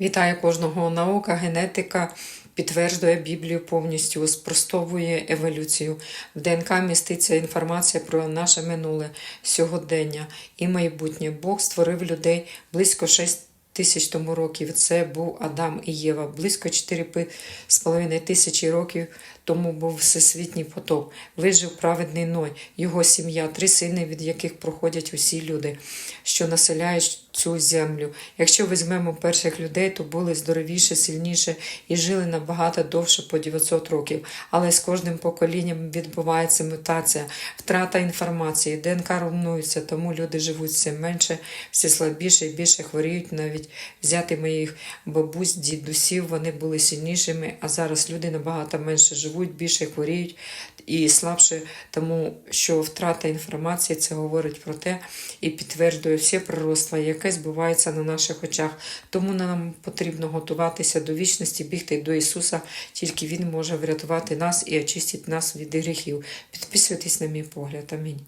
Вітаю кожного наука, генетика підтверджує Біблію повністю, спростовує еволюцію. В ДНК міститься інформація про наше минуле, сьогодення і майбутнє. Бог створив людей близько 6 тисяч тому років. Це був Адам і Єва. Близько 4,5 тисячі років тому був всесвітній потоп. Вижив праведний Ной, його сім'я, три сини, від яких проходять усі люди, що населяють цю землю. Якщо візьмемо перших людей, то були здоровіше, сильніше і жили набагато довше по 900 років. Але з кожним поколінням відбувається мутація, втрата інформації, ДНК руйнується, тому люди живуть все менше, все слабіше і більше хворіють. Навіть взяти моїх бабусь, дідусів, вони були сильнішими, а зараз люди набагато менше живуть, більше хворіють і слабше, тому що втрата інформації це говорить про те і підтверджує всі пророцтва, яке збувається на наших очах. Тому нам потрібно готуватися до вічності, бігти до Ісуса, тільки Він може врятувати нас і очистити нас від гріхів. Підписуйтесь на мій погляд. Амінь.